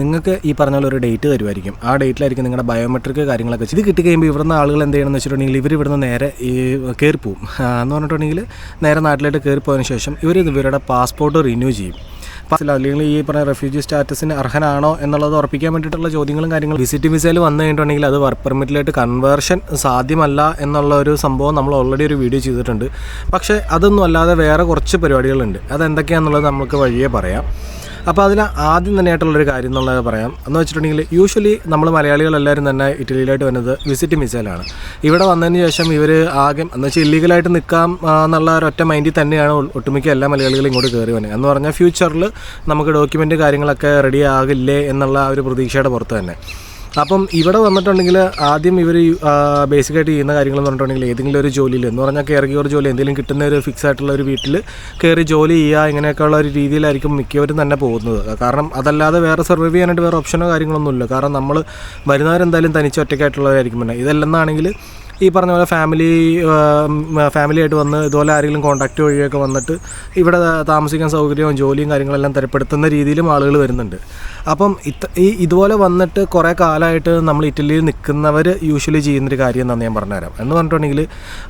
നിങ്ങൾക്ക് ഈ പറഞ്ഞ പോലെ ഒരു ഡേറ്റ് തരുമായിരിക്കും. ആ ഡേറ്റിലായിരിക്കും നിങ്ങളുടെ ബയോമെട്രിക് കാര്യങ്ങളൊക്കെ. ഇത് കിട്ടിക്കഴിയുമ്പോൾ ഇവിടുന്ന് ആളുകൾ എന്ത് ചെയ്യണമെന്ന് വെച്ചിട്ടുണ്ടെങ്കിൽ ഇവർ ഇവിടുന്ന് നേരെ ഈ കയറിപ്പോവും. എന്ന് പറഞ്ഞിട്ടുണ്ടെങ്കിൽ നേരെ നാട്ടിലോട്ട് കയറിപ്പോയതിന് ശേഷം ഇവർ ഇവരുടെ പാസ്പോർട്ട് റിന്യൂ ചെയ്യും. പാസിൽ അല്ലെങ്കിൽ ഈ പറഞ്ഞ റെഫ്യൂജി സ്റ്റാറ്റസിന് അർഹനാണോ എന്നുള്ളത് ഉറപ്പിക്കാൻ വേണ്ടിയിട്ടുള്ള ചോദ്യങ്ങളും കാര്യങ്ങളും വിസിറ്റ് വിസയിൽ വന്നു കഴിഞ്ഞിട്ടുണ്ടെങ്കിൽ അത് വർക്ക് പെർമിറ്റിലായിട്ട് കൺവേർഷൻ സാധ്യമല്ല എന്നുള്ള ഒരു സംഭവം നമ്മൾ ഓൾറെഡി ഒരു വീഡിയോ ചെയ്തിട്ടുണ്ട്. പക്ഷേ അതൊന്നും അല്ലാതെ വേറെ കുറച്ച് പരിപാടികളുണ്ട്. അതെന്തൊക്കെയാണെന്നുള്ളത് നമുക്ക് വഴിയേ പറയാം. അപ്പോൾ അതിൽ ആദ്യം തന്നെയായിട്ടുള്ളൊരു കാര്യം എന്നുള്ളത് പറയാം. എന്ന് വെച്ചിട്ടുണ്ടെങ്കിൽ യൂഷ്വലി നമ്മൾ മലയാളികളെല്ലാവരും തന്നെ ഇറ്റലിയിലായിട്ട് വരുന്നത് വിസിറ്റ് മിസൈലാണ് ഇവിടെ വന്നതിന് ശേഷം ഇവർ ആകെ എന്ന് വെച്ചാൽ ഇല്ലീഗലായിട്ട് നിൽക്കാം എന്നുള്ള ഒരൊറ്റ മൈൻഡിൽ തന്നെയാണ് ഒട്ടുമിക്ക എല്ലാ മലയാളികളും ഇങ്ങോട്ട് കയറി വന്നത് എന്ന് പറഞ്ഞാൽ ഫ്യൂച്ചറിൽ നമുക്ക് ഡോക്യുമെന്റ് കാര്യങ്ങളൊക്കെ റെഡി ആകില്ലേ എന്നുള്ള ഒരു പ്രതീക്ഷയുടെ പുറത്ത് തന്നെ. അപ്പം ഇവിടെ വന്നിട്ടുണ്ടെങ്കിൽ ആദ്യം ഇവർ ബേസിക്കായിട്ട് ചെയ്യുന്ന കാര്യങ്ങൾ എന്ന് പറഞ്ഞിട്ടുണ്ടെങ്കിൽ ഏതെങ്കിലും ഒരു ജോലിയിൽ എന്ന് പറഞ്ഞാൽ കയറി ഒരു ജോലി എന്തെങ്കിലും കിട്ടുന്ന ഒരു ഫിക്സ് ആയിട്ടുള്ള ഒരു വീട്ടിൽ കയറി ജോലി ചെയ്യുക ഇങ്ങനെയൊക്കെയുള്ള ഒരു രീതിയിലായിരിക്കും മിക്കവരും തന്നെ പോകുന്നത്. കാരണം അതല്ലാതെ വേറെ സർവൈവ് ചെയ്യാനായിട്ട് വേറെ ഓപ്ഷനോ കാര്യങ്ങളൊന്നുമില്ല കാരണം നമ്മൾ വരുന്നവരെന്തായാലും തനിച്ച് ഒറ്റയ്ക്കായിട്ടുള്ളവരായിരിക്കും പിന്നെ. ഇതല്ലെന്നാണെങ്കിൽ ഈ പറഞ്ഞ പോലെ ഫാമിലി ഫാമിലി ആയിട്ട് വന്ന് ഇതുപോലെ ആരെങ്കിലും കോൺടാക്റ്റ് വഴിയൊക്കെ വന്നിട്ട് ഇവിടെ താമസിക്കാൻ സൗകര്യവും ജോലിയും കാര്യങ്ങളെല്ലാം തരപ്പെടുത്തുന്ന രീതിയിലും ആളുകൾ വരുന്നുണ്ട്. അപ്പം ഇത്ത ഈ ഇതുപോലെ വന്നിട്ട് കുറേ കാലമായിട്ട് നമ്മൾ ഇറ്റലിയിൽ നിൽക്കുന്നവർ യൂഷ്വലി ചെയ്യുന്നൊരു കാര്യം എന്താണെന്ന് ഞാൻ പറഞ്ഞുതരാം. എന്ന് പറഞ്ഞിട്ടുണ്ടെങ്കിൽ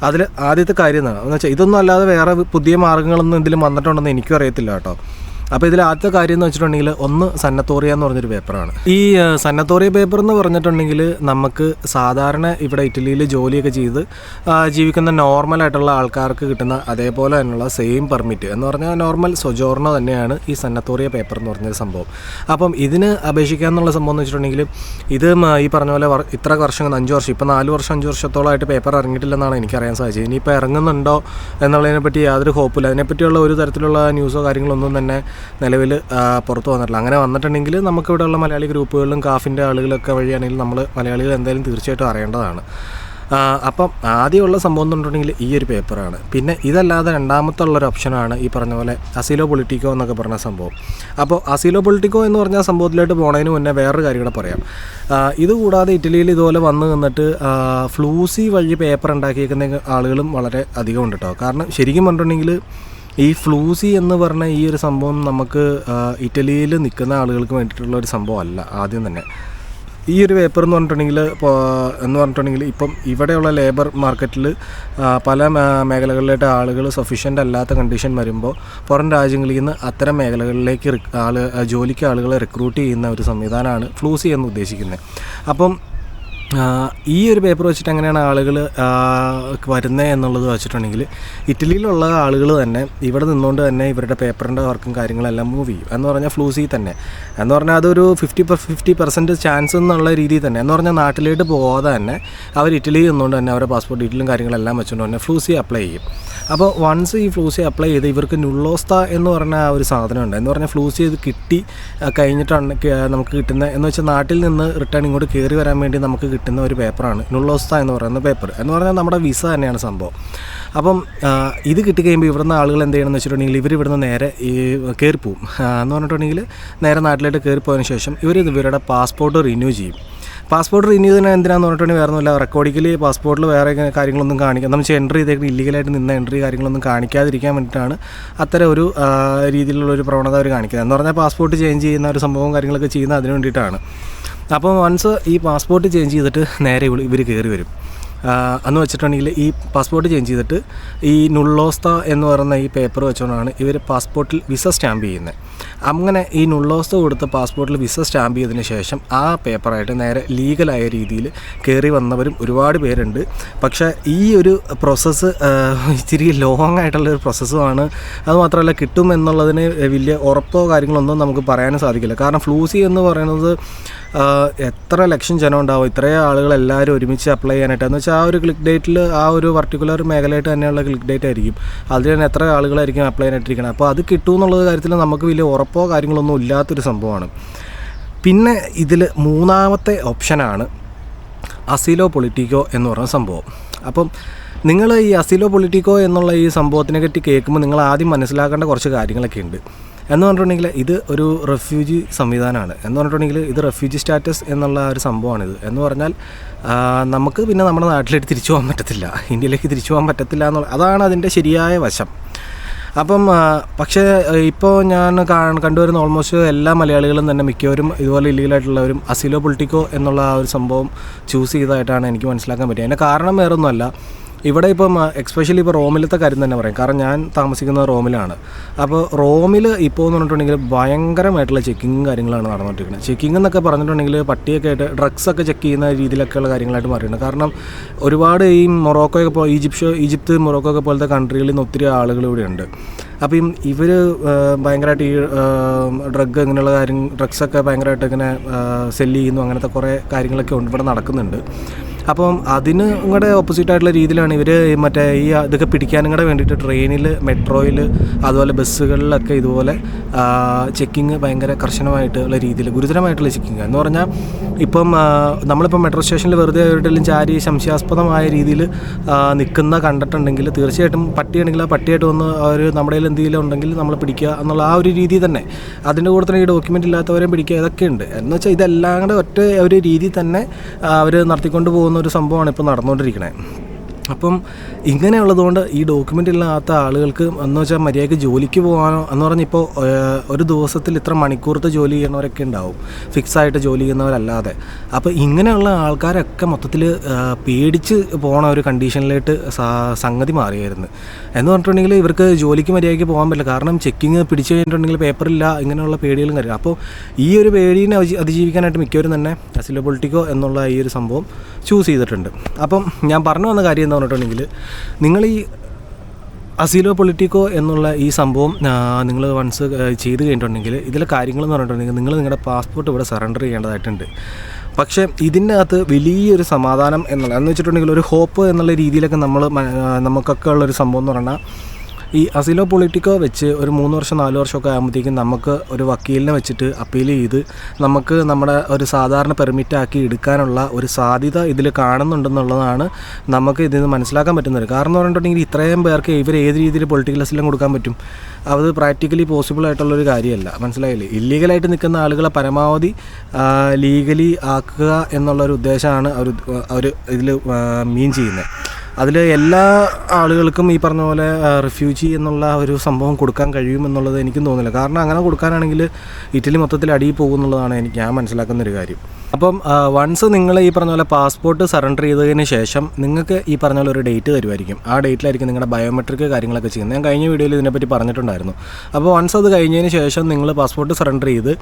അതിൽ ആദ്യത്തെ കാര്യം എന്നാണ് എന്ന് വെച്ചാൽ ഇതൊന്നും അല്ലാതെ വേറെ പുതിയ മാർഗങ്ങളൊന്നും ഇതിലും വന്നിട്ടുണ്ടെന്ന് എനിക്കും അറിയത്തില്ല കേട്ടോ. അപ്പോൾ ഇതിൽ ആദ്യത്തെ കാര്യം എന്ന് വെച്ചിട്ടുണ്ടെങ്കിൽ ഒന്ന് സന്നത്തോറിയ എന്ന് പറഞ്ഞൊരു പേപ്പറാണ്. ഈ സന്നത്തോറിയ പേപ്പർ എന്ന് പറഞ്ഞിട്ടുണ്ടെങ്കിൽ നമുക്ക് സാധാരണ ഇവിടെ ഇറ്റലിയിൽ ജോലിയൊക്കെ ചെയ്ത് ജീവിക്കുന്ന നോർമൽ ആയിട്ടുള്ള ആൾക്കാർക്ക് കിട്ടുന്ന അതേപോലെ തന്നെയുള്ള സെയിം പെർമിറ്റ് എന്ന് പറഞ്ഞാൽ നോർമൽ സൊജോർണ തന്നെയാണ് ഈ സന്നത്തോറിയ പേപ്പർ എന്ന് പറഞ്ഞൊരു സംഭവം. അപ്പം ഇതിന് അപേക്ഷിക്കുക എന്നുള്ള സംഭവം എന്ന് വെച്ചിട്ടുണ്ടെങ്കിൽ ഇത് ഈ പറഞ്ഞ പോലെ ഇത്ര വർഷം അഞ്ച് വർഷം ഇപ്പം നാല് വർഷം അഞ്ച് വർഷത്തോളമായിട്ട് പേപ്പർ ഇറങ്ങിയിട്ടില്ലെന്നാണ് എനിക്കറിയാൻ സാധിച്ചത്. ഇനിയിപ്പോൾ ഇറങ്ങുന്നുണ്ടോ എന്നുള്ളതിനെപ്പറ്റി യാതൊരു ഹോപ്പില്ല അതിനെപ്പറ്റിയുള്ള ഒരു തരത്തിലുള്ള ന്യൂസോ കാര്യങ്ങളൊന്നും തന്നെ നിലവിൽ പുറത്ത് വന്നിട്ടില്ല. അങ്ങനെ വന്നിട്ടുണ്ടെങ്കിൽ നമുക്ക് ഇവിടെയുള്ള മലയാളി ഗ്രൂപ്പുകളിലും കാഫിന്റെ ആളുകളൊക്കെ വഴിയാണെങ്കിൽ നമ്മൾ മലയാളികൾ എന്തായാലും തീർച്ചയായിട്ടും അറിയേണ്ടതാണ്. അപ്പം ആദ്യമുള്ള സംഭവം എന്ന് പറഞ്ഞിട്ടുണ്ടെങ്കിൽ ഈ ഒരു പേപ്പറാണ്. പിന്നെ ഇതല്ലാതെ രണ്ടാമത്തെ ഉള്ളൊരു ഓപ്ഷനാണ് ഈ പറഞ്ഞ പോലെ അസീലോ പൊളിറ്റിക്കോ എന്നൊക്കെ പറഞ്ഞ സംഭവം. അപ്പോൾ അസീലോ പൊളിറ്റിക്കോ എന്ന് പറഞ്ഞ സംഭവത്തിലോട്ട് പോണതിന് മുന്നേ വേറൊരു കാര്യം കൂടെ പറയാം. ഇതുകൂടാതെ കൂടാതെ ഇറ്റലിയിൽ ഇതുപോലെ വന്ന് നിന്നിട്ട് ഫ്ലൂസി വഴി പേപ്പർ ഉണ്ടാക്കിയേക്കുന്ന ആളുകളും വളരെ അധികം ഉണ്ട് കേട്ടോ. കാരണം ശരിക്കും പറഞ്ഞിട്ടുണ്ടെങ്കിൽ ഈ ഫ്ലൂസി എന്ന് പറഞ്ഞ ഈ ഒരു സംഭവം നമുക്ക് ഇറ്റലിയിൽ നിൽക്കുന്ന ആളുകൾക്ക് വേണ്ടിയിട്ടുള്ള ഒരു സംഭവം അല്ല ആദ്യം തന്നെ. ഈ ഒരു പേപ്പർ എന്ന് പറഞ്ഞിട്ടുണ്ടെങ്കിൽ ഇപ്പോൾ എന്ന് പറഞ്ഞിട്ടുണ്ടെങ്കിൽ ഇപ്പം ഇവിടെയുള്ള ലേബർ മാർക്കറ്റിൽ പല മേഖലകളിലായിട്ട് ആളുകൾ സഫീഷ്യന്റ് അല്ലാത്ത കണ്ടീഷൻ വരുമ്പോൾ പുറം രാജ്യങ്ങളിൽ നിന്ന് അത്തരം മേഖലകളിലേക്ക് ആൾ ജോലിക്ക് ആളുകളെ റിക്രൂട്ട് ചെയ്യുന്ന ഒരു സംവിധാനമാണ് ഫ്ലൂസി എന്ന് ഉദ്ദേശിക്കുന്നത്. അപ്പം ഈ ഒരു പേപ്പർ വെച്ചിട്ട് എങ്ങനെയാണ് ആളുകൾ വരുന്നത് എന്നുള്ളത് വെച്ചിട്ടുണ്ടെങ്കിൽ ഇറ്റലിയിലുള്ള ആളുകൾ തന്നെ ഇവിടെ നിന്നുകൊണ്ട് തന്നെ ഇവരുടെ പേപ്പറിന്റെ വർക്കും കാര്യങ്ങളെല്ലാം മൂവ് ചെയ്യും. എന്ന് പറഞ്ഞാൽ ഫ്ലൂസി തന്നെ. എന്ന് പറഞ്ഞാൽ അതൊരു ഫിഫ്റ്റി ഫിഫ്റ്റി പെർസെന്റ് ചാൻസ് എന്നുള്ള രീതിയിൽ തന്നെ. എന്ന് പറഞ്ഞാൽ നാട്ടിലേക്ക് പോകാതെ തന്നെ അവർ ഇറ്റലിയിൽ നിന്നുകൊണ്ട് തന്നെ അവരുടെ പാസ്പോർട്ട് ഡീറ്റെയിലും കാര്യങ്ങളെല്ലാം വെച്ചുകൊണ്ട് തന്നെ ഫ്ലൂസി അപ്ലൈ ചെയ്യും. അപ്പോൾ വൺസ് ഈ ഫ്ലൂസി അപ്ലൈ ചെയ്ത് ഇവർക്ക് നുള്ളോസ്ത എന്ന് പറഞ്ഞ ആ ഒരു സാധനമുണ്ട്. എന്ന് പറഞ്ഞാൽ ഫ്ലൂസി ഇത് കിട്ടി കഴിഞ്ഞിട്ടാണ് നമുക്ക് കിട്ടുന്ന എന്ന് വെച്ചാൽ നാട്ടിൽ നിന്ന് റിട്ടേൺ ഇങ്ങോട്ട് കയറി വരാൻ വേണ്ടി നമുക്ക് കിട്ടുന്ന ഒരു പേപ്പറാണ് നുള്ളോസ്ത എന്ന് പറയുന്ന പേപ്പർ. എന്ന് പറഞ്ഞാൽ നമ്മുടെ വിസ തന്നെയാണ് സംഭവം. അപ്പം ഇത് കിട്ടിക്കഴിയുമ്പോൾ ഇവിടുന്ന് ആളുകൾ എന്ത് ചെയ്യണമെന്ന് വെച്ചിട്ടുണ്ടെങ്കിൽ ഇവർ ഇവിടുന്ന് നേരെ ഈ കയറിപ്പോവും എന്ന് പറഞ്ഞിട്ടുണ്ടെങ്കിൽ നേരെ നാട്ടിലോട്ട് കയറിപ്പോയതിന് ശേഷം ഇവർ ഇവരുടെ പാസ്പോർട്ട് റിന്യൂ ചെയ്യും. പാസ്പോർട്ട് റിന്യൂ ചെയ്യുന്ന എന്തിനാന്ന് പറഞ്ഞിട്ടുണ്ടെങ്കിൽ വേറെ ഒന്നുമില്ല. റെക്കോർഡിക്കലി പാസ്പോർട്ടിൽ വേറെ കാര്യങ്ങളൊന്നും കാണിക്കാം നമ്മൾ എൻട്രി ചെയ്തേക്കുന്ന ഇല്ലീഗലായിട്ട് നിന്ന എൻട്രി കാര്യങ്ങളൊന്നും കാണിക്കാതിരിക്കാൻ വേണ്ടിയിട്ടാണ് അത്തരം ഒരു രീതിയിലുള്ള ഒരു പ്രവണത അവർ കാണിക്കുന്നത്. എന്ന് പറഞ്ഞാൽ പാസ്പോർട്ട് ചേഞ്ച് ചെയ്യുന്ന ഒരു സംഭവം കാര്യങ്ങളൊക്കെ ചെയ്യുന്നത് അതിന് വേണ്ടിയിട്ടാണ്. അപ്പോൾ വൺസ് ഈ പാസ്പോർട്ട് ചേഞ്ച് ചെയ്തിട്ട് നേരെ ഇവർ കയറി വരും. എന്ന് വെച്ചിട്ടുണ്ടെങ്കിൽ ഈ പാസ്പോർട്ട് ചേഞ്ച് ചെയ്തിട്ട് ഈ നുള്ളോസ്ത എന്ന് പറയുന്ന ഈ പേപ്പർ വെച്ചുകൊണ്ടാണ് ഇവർ പാസ്പോർട്ടിൽ വിസ സ്റ്റാമ്പ് ചെയ്യുന്നത്. അങ്ങനെ ഈ നുള്ളോസ്ത കൊടുത്ത പാസ്പോർട്ടിൽ വിസ സ്റ്റാമ്പ് ചെയ്തതിന് ശേഷം ആ പേപ്പറായിട്ട് നേരെ ലീഗലായ രീതിയിൽ കയറി വന്നവരും ഒരുപാട് പേരുണ്ട്. പക്ഷേ ഈ ഒരു പ്രോസസ്സ് ഇച്ചിരി ലോങ് ആയിട്ടുള്ള ഒരു പ്രോസസ്സുമാണ് അതുമാത്രമല്ല കിട്ടും എന്നുള്ളതിന് വലിയ ഉറപ്പോ കാര്യങ്ങളൊന്നും നമുക്ക് പറയാനും സാധിക്കില്ല. കാരണം ഫ്ലൂസി എന്ന് പറയുന്നത് എത്ര ലക്ഷം ജനം ഉണ്ടാവും ഇത്രയും ആളുകൾ എല്ലാവരും ഒരുമിച്ച് അപ്ലൈ ചെയ്യാനായിട്ട്. എന്ന് വെച്ചാൽ ആ ഒരു ക്ലിക്ക് ഡേറ്റിൽ ആ ഒരു പർട്ടിക്കുലർ മേഖലയായിട്ട് തന്നെയുള്ള ക്ലിക്ക് ഡേറ്റ് ആയിരിക്കും. അതിൽ തന്നെ എത്ര ആളുകളായിരിക്കും അപ്ലൈ ചെയ്തിട്ടിരിക്കണം അപ്പോൾ അത് കിട്ടും എന്നുള്ളത് കാര്യത്തിൽ നമുക്ക് വലിയ ഉറപ്പോ കാര്യങ്ങളൊന്നും ഇല്ലാത്തൊരു സംഭവമാണ്. പിന്നെ ഇതിൽ മൂന്നാമത്തെ ഓപ്ഷനാണ് അസിലോ പൊളിറ്റിക്കോ എന്ന് പറയുന്ന സംഭവം. അപ്പം നിങ്ങൾ ഈ അസിലോ പൊളിറ്റിക്കോ എന്നുള്ള ഈ സംഭവത്തിനെ പറ്റി കേൾക്കുമ്പോൾ നിങ്ങൾ ആദ്യം മനസ്സിലാക്കേണ്ട കുറച്ച് കാര്യങ്ങളൊക്കെ ഉണ്ട്. എന്ന് പറഞ്ഞിട്ടുണ്ടെങ്കിൽ ഇത് ഒരു റെഫ്യൂജി സംവിധാനമാണ്. എന്ന് പറഞ്ഞിട്ടുണ്ടെങ്കിൽ ഇത് റെഫ്യൂജി സ്റ്റാറ്റസ് എന്നുള്ള ഒരു സംഭവമാണിത്. എന്ന് പറഞ്ഞാൽ നമുക്ക് പിന്നെ നമ്മുടെ നാട്ടിലേക്ക് തിരിച്ചു പോകാൻ പറ്റത്തില്ല. ഇന്ത്യയിലേക്ക് തിരിച്ചു പോകാൻ പറ്റത്തില്ല എന്നുള്ള അതാണ് അതിന്റെ ശരിയായ വശം. അപ്പം പക്ഷേ ഇപ്പോൾ ഞാൻ കണ്ടുവരുന്ന ഓൾമോസ്റ്റ് എല്ലാ മലയാളികളും തന്നെ മിക്കവരും ഇതുപോലെ ഇല്ലീഗലായിട്ടുള്ളവരും അസിലോ പൊളിറ്റിക്കോ എന്നുള്ള ആ ഒരു സംഭവം ചൂസ് ചെയ്തതായിട്ടാണ് എനിക്ക് മനസ്സിലാക്കാൻ പറ്റിയത്. അതിന്റെ കാരണം വേറൊന്നുമല്ല. ഇവിടെ ഇപ്പം എക്സ്പെഷ്യലി ഇപ്പോൾ റോമിലത്തെ കാര്യം തന്നെ പറയാം. കാരണം ഞാൻ താമസിക്കുന്നത് റോമിലാണ്. അപ്പോൾ റോമിൽ ഇപ്പോൾ എന്ന് പറഞ്ഞിട്ടുണ്ടെങ്കിൽ ഭയങ്കരമായിട്ടുള്ള ചെക്കിങ്ങും കാര്യങ്ങളാണ് നടന്നുകൊണ്ടിരിക്കുന്നത്. ചെക്കിംഗ് എന്നൊക്കെ പറഞ്ഞിട്ടുണ്ടെങ്കിൽ പട്ടിയൊക്കെ ആയിട്ട് ഡ്രഗ്സ് ഒക്കെ ചെക്ക് ചെയ്യുന്ന രീതിയിലൊക്കെയുള്ള കാര്യങ്ങളായിട്ട് മാറിയിട്ടുണ്ട്. കാരണം ഒരുപാട് ഈ മൊറോക്കോയൊക്കെ ഇപ്പോൾ ഈജിപ്ഷ്യ ഈജിപ്ത് മൊറോക്കോ ഒക്കെ പോലത്തെ കൺട്രികളിൽ നിന്ന് ഒത്തിരി ആളുകൾ ഇവിടെ ഉണ്ട്. അപ്പം ഇവർ ഭയങ്കരമായിട്ട് ഈ ഡ്രഗ് ഇങ്ങനെയുള്ള കാര്യം ഡ്രഗ്സൊക്കെ ഭയങ്കരമായിട്ട് ഇങ്ങനെ സെല്ല് ചെയ്യുന്നു അങ്ങനത്തെ കുറേ കാര്യങ്ങളൊക്കെ ഉണ്ട് ഇവിടെ നടക്കുന്നുണ്ട്. അപ്പം അതിന് കൂടെ ഓപ്പോസിറ്റ് ആയിട്ടുള്ള രീതിയിലാണ് ഇവർ മറ്റേ ഈ ഇതൊക്കെ പിടിക്കാനും കൂടെ വേണ്ടിയിട്ട് ട്രെയിനിൽ മെട്രോയിൽ അതുപോലെ ബസ്സുകളിലൊക്കെ ഇതുപോലെ ചെക്കിങ് ഭയങ്കര കർശനമായിട്ടുള്ള രീതിയിൽ ഗുരുതരമായിട്ടുള്ള ചെക്കിങ് എന്ന് പറഞ്ഞാൽ ഇപ്പം നമ്മളിപ്പോൾ നമ്മളിപ്പം മെട്രോ സ്റ്റേഷനിൽ വെറുതെ എവിടെയെങ്കിലും ചാരി സംശയാസ്പദമായ രീതിയിൽ നിൽക്കുന്ന കണ്ടിട്ടുണ്ടെങ്കിൽ തീർച്ചയായിട്ടും പട്ടിയാണെങ്കിൽ ആ പട്ടിയായിട്ട് വന്ന് അവർ നമ്മുടെ കയ്യിൽ എന്തെങ്കിലും ഉണ്ടെങ്കിൽ നമ്മൾ പിടിക്കുക എന്നുള്ള ആ ഒരു രീതി തന്നെ. അതിന്റെ കൂടെ തന്നെ ഈ ഡോക്യുമെന്റ് ഇല്ലാത്തവരെയും പിടിക്കുക ഇതൊക്കെ ഉണ്ട്. എന്ന് വെച്ചാൽ ഇതെല്ലാം കൂടെ ഒറ്റ ഒരു രീതി തന്നെ അവർ നടത്തിക്കൊണ്ട് പോകുന്ന ഒരു സംഭവമാണ് ഇപ്പോൾ നടന്നുകൊണ്ടിരിക്കുന്നത് അപ്പം ഇങ്ങനെയുള്ളതുകൊണ്ട് ഈ ഡോക്യുമെന്റ് ഇല്ലാത്ത ആളുകൾക്ക് എന്ന് വെച്ചാൽ മര്യാദയ്ക്ക് ജോലിക്ക് പോകാനോ എന്ന് പറഞ്ഞാൽ ഇപ്പോൾ ഒരു ദിവസത്തിൽ ഇത്ര മണിക്കൂറത്തെ ജോലി ചെയ്യുന്നവരൊക്കെ ഉണ്ടാവും. ഫിക്സ് ആയിട്ട് ജോലി ചെയ്യുന്നവരല്ലാതെ. അപ്പോൾ ഇങ്ങനെയുള്ള ആൾക്കാരൊക്കെ മൊത്തത്തിൽ പേടിച്ച് പോണ ഒരു കണ്ടീഷനിലേക്ക് സംഗതി മാറിയായിരുന്നു. എന്ന് പറഞ്ഞിട്ടുണ്ടെങ്കിൽ ഇവർക്ക് ജോലിക്ക് മര്യാദയ്ക്ക് പോകാൻ പറ്റില്ല. കാരണം ചെക്കിങ് പിടിച്ചു കഴിഞ്ഞിട്ടുണ്ടെങ്കിൽ പേപ്പറില്ല ഇങ്ങനെയുള്ള പേടികളും കാര്യം അപ്പോൾ ഈ ഒരു പേടീനെ അതി- അതിജീവിക്കാനായിട്ട് മിക്കവരും തന്നെ അസിലോ പൊളിറ്റിക്കോ എന്നുള്ള ഈ ഒരു സംഭവം ചൂസ് ചെയ്തിട്ടുണ്ട്. അപ്പം ഞാൻ പറഞ്ഞു വന്ന കാര്യം എന്താ പറഞ്ഞിട്ടുണ്ടെങ്കിൽ നിങ്ങൾ ഈ അസീലോ പൊളിറ്റിക്കോ എന്നുള്ള ഈ സംഭവം നിങ്ങൾ വൺസ് ചെയ്ത് കഴിഞ്ഞിട്ടുണ്ടെങ്കിൽ ഇതിലെ കാര്യങ്ങളെന്ന് പറഞ്ഞിട്ടുണ്ടെങ്കിൽ നിങ്ങൾ നിങ്ങളുടെ പാസ്പോർട്ട് ഇവിടെ സറണ്ടർ ചെയ്യേണ്ടതായിട്ടുണ്ട്. പക്ഷേ ഇതിനകത്ത് വലിയൊരു സമാധാനം എന്നുള്ള എന്ന് വെച്ചിട്ടുണ്ടെങ്കിൽ ഒരു ഹോപ്പ് എന്നുള്ള രീതിയിലൊക്കെ നമ്മൾ നമുക്കൊക്കെ ഉള്ളൊരു സംഭവം എന്ന് പറഞ്ഞാൽ ഈ അസിലോ പൊളിറ്റിക്കോ വെച്ച് ഒരു മൂന്ന് വർഷം നാല് വർഷമൊക്കെ ആകുമ്പോഴത്തേക്കും നമുക്ക് ഒരു വക്കീലിനെ വെച്ചിട്ട് അപ്പീൽ ചെയ്ത് നമുക്ക് നമ്മുടെ ഒരു സാധാരണ പെർമിറ്റാക്കി എടുക്കാനുള്ള ഒരു സാധ്യത ഇതിൽ കാണുന്നുണ്ടെന്നുള്ളതാണ് നമുക്ക് ഇതിൽ നിന്ന് മനസ്സിലാക്കാൻ പറ്റുന്നത്. കാരണം എന്ന് പറഞ്ഞിട്ടുണ്ടെങ്കിൽ ഇത്രയും പേർക്ക് ഇവർ ഏത് രീതിയിൽ പൊളിറ്റിക്കൽ അസിലം കൊടുക്കാൻ പറ്റും? അത് പ്രാക്ടിക്കലി പോസിബിൾ ആയിട്ടുള്ളൊരു കാര്യമല്ല. മനസ്സിലായില്ലേ? ഇല്ലീഗലായിട്ട് നിൽക്കുന്ന ആളുകളെ പരമാവധി ലീഗലി ആക്കുക എന്നുള്ളൊരു ഉദ്ദേശമാണ് അവർ അവർ ഇതിൽ മീൻ ചെയ്യുന്നത്. അതിൽ എല്ലാ ആളുകൾക്കും ഈ പറഞ്ഞ പോലെ റിഫ്യൂജി എന്നുള്ള ഒരു സംഭവം കൊടുക്കാൻ കഴിയുമെന്നുള്ളത് എനിക്കും തോന്നുന്നില്ല. കാരണം അങ്ങനെ കൊടുക്കാനാണെങ്കിൽ ഇറ്റലി മൊത്തത്തിൽ അടിയിൽ പോകുമെന്നുള്ളതാണ് എനിക്ക് ഞാൻ മനസ്സിലാക്കുന്ന ഒരു കാര്യം. അപ്പം വൺസ് നിങ്ങൾ ഈ പറഞ്ഞ പോലെ പാസ്പോർട്ട് സറണ്ടർ ചെയ്തതിന് ശേഷം നിങ്ങൾക്ക് ഈ പറഞ്ഞ പോലെ ഒരു ഡേറ്റ് തരുമായിരിക്കും. ആ ഡേറ്റിലായിരിക്കും നിങ്ങളുടെ ബയോമെട്രിക് കാര്യങ്ങളൊക്കെ ചെയ്യുന്നത്. ഞാൻ കഴിഞ്ഞ വീഡിയോയിൽ ഇതിനെപ്പറ്റി പറഞ്ഞിട്ടുണ്ടായിരുന്നു. അപ്പോൾ വൺസ് അത് കഴിഞ്ഞതിന് ശേഷം നിങ്ങൾ പാസ്പോർട്ട് സറണ്ടർ ചെയ്ത്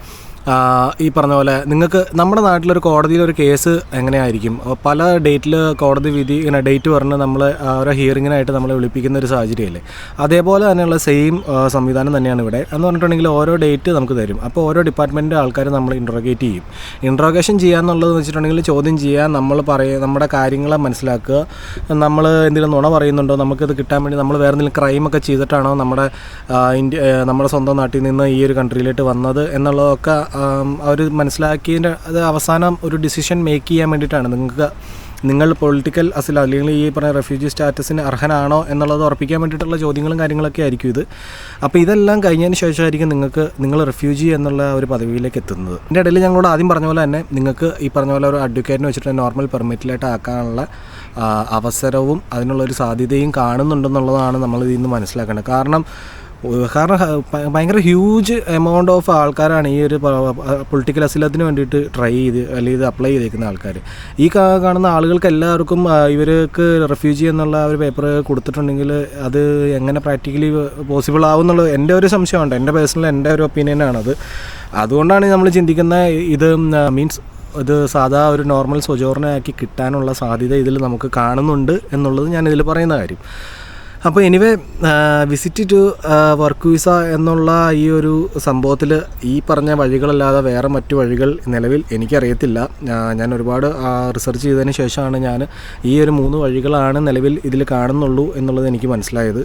ഈ പറഞ്ഞ പോലെ നിങ്ങൾക്ക് നമ്മുടെ നാട്ടിലൊരു കോടതിയിൽ ഒരു കേസ് എങ്ങനെയായിരിക്കും പല ഡേറ്റിൽ കോടതി വിധി ഇങ്ങനെ ഡേറ്റ് പറഞ്ഞ് നമ്മൾ ഓരോ ഹിയറിങ്ങിനായിട്ട് നമ്മളെ വിളിപ്പിക്കുന്ന ഒരു സാഹചര്യമല്ലേ? അതേപോലെ തന്നെയുള്ള സെയിം സംവിധാനം തന്നെയാണ് ഇവിടെ. എന്ന് പറഞ്ഞിട്ടുണ്ടെങ്കിൽ ഓരോ ഡേറ്റ് നമുക്ക് തരും. അപ്പോൾ ഓരോ ഡിപ്പാർട്ട്മെന്റിന്റെ ആൾക്കാർ നമ്മൾ ഇൻട്രോഗേറ്റ് ചെയ്യും. ഇൻട്രോഗേഷൻ ചെയ്യാന്നുള്ളത് വെച്ചിട്ടുണ്ടെങ്കിൽ ചോദ്യം ചെയ്യുക നമ്മൾ പറയുക നമ്മുടെ കാര്യങ്ങളെ മനസ്സിലാക്കുക. നമ്മൾ എന്തെങ്കിലും നുണ പറയുന്നുണ്ടോ? നമുക്കിത് കിട്ടാൻ വേണ്ടി നമ്മൾ വേറെ എന്തെങ്കിലും ക്രൈമൊക്കെ ചെയ്തിട്ടാണോ നമ്മുടെ ഇന്ത്യ നമ്മുടെ സ്വന്തം നാട്ടിൽ നിന്ന് ഈ ഒരു കൺട്രിയിലേക്ക് വന്നത് എന്നുള്ളതൊക്കെ അവർ മനസ്സിലാക്കിയതിന്റെ അത് അവസാനം ഒരു ഡിസിഷൻ മേക്ക് ചെയ്യാൻ വേണ്ടിയിട്ടാണ്. നിങ്ങൾക്ക് നിങ്ങൾ പൊളിറ്റിക്കൽ അസിൽ അല്ലെങ്കിൽ ഈ പറഞ്ഞ റെഫ്യൂജി സ്റ്റാറ്റസിന് അർഹനാണോ എന്നുള്ളത് ഉറപ്പിക്കാൻ വേണ്ടിയിട്ടുള്ള ചോദ്യങ്ങളും കാര്യങ്ങളൊക്കെ ആയിരിക്കും ഇത്. അപ്പോൾ ഇതെല്ലാം കഴിഞ്ഞതിന് ശേഷമായിരിക്കും നിങ്ങൾക്ക് നിങ്ങൾ റെഫ്യൂജി എന്നുള്ള ഒരു പദവിയിലേക്ക് എത്തുന്നത്. ഇതിന്റെ ഇടയിൽ ഞങ്ങളോട് ആദ്യം പറഞ്ഞ പോലെ തന്നെ നിങ്ങൾക്ക് ഈ പറഞ്ഞ പോലെ ഒരു അഡ്വക്കേറ്റിനെ വെച്ചിട്ട് നോർമൽ പെർമിറ്റിലായിട്ട് ആക്കാനുള്ള അവസരവും അതിനുള്ള ഒരു സാധ്യതയും കാണുന്നുണ്ടെന്നുള്ളതാണ് നമ്മൾ ഇതിൽ നിന്ന് മനസ്സിലാക്കേണ്ടത്. കാരണം കാരണം ഭയങ്കര ഹ്യൂജ് എമൗണ്ട് ഓഫ് ആൾക്കാരാണ് ഈ ഒരു പൊളിറ്റിക്കൽ അസിലത്തിന് വേണ്ടിയിട്ട് ട്രൈ ചെയ്ത് അല്ലെങ്കിൽ ഇത് അപ്ലൈ ചെയ്തേക്കുന്ന ആൾക്കാർ ഈ കാണുന്ന ആളുകൾക്ക് എല്ലാവർക്കും ഇവർക്ക് റെഫ്യൂജി എന്നുള്ള ഒരു പേപ്പർ കൊടുത്തിട്ടുണ്ടെങ്കിൽ അത് എങ്ങനെ പ്രാക്ടിക്കലി പോസിബിൾ ആവും എന്നുള്ളത് എന്റെ ഒരു സംശയമുണ്ട് എന്റെ പേഴ്സണൽ എന്റെ ഒരു ഒപ്പീനിയനാണത് അതുകൊണ്ടാണ് നമ്മൾ ചിന്തിക്കുന്ന ഇത് മീൻസ് ഇത് സാധാ ഒരു നോർമൽ സ്വജോറിനാക്കി കിട്ടാനുള്ള സാധ്യത ഇതിൽ നമുക്ക് കാണുന്നുണ്ട് എന്നുള്ളത് ഞാൻ ഇതിൽ പറയുന്ന കാര്യം. അപ്പോൾ anyway visit to work visa എന്നുള്ള ഈ ഒരു സംഭവത്തിൽ ഈ പറഞ്ഞ വഴികളല്ലാതെ വേറെ മറ്റു വഴികൾ നിലവിൽ എനിക്കറിയത്തില്ല. ഞാൻ ഒരുപാട് റിസർച്ച് ചെയ്തതിന് ശേഷമാണ് ഞാൻ ഈ ഒരു മൂന്ന് വഴികളാണ് നിലവിൽ ഇതിൽ കാണുന്നുള്ളൂ എന്നുള്ളത് എനിക്ക് മനസ്സിലായത്.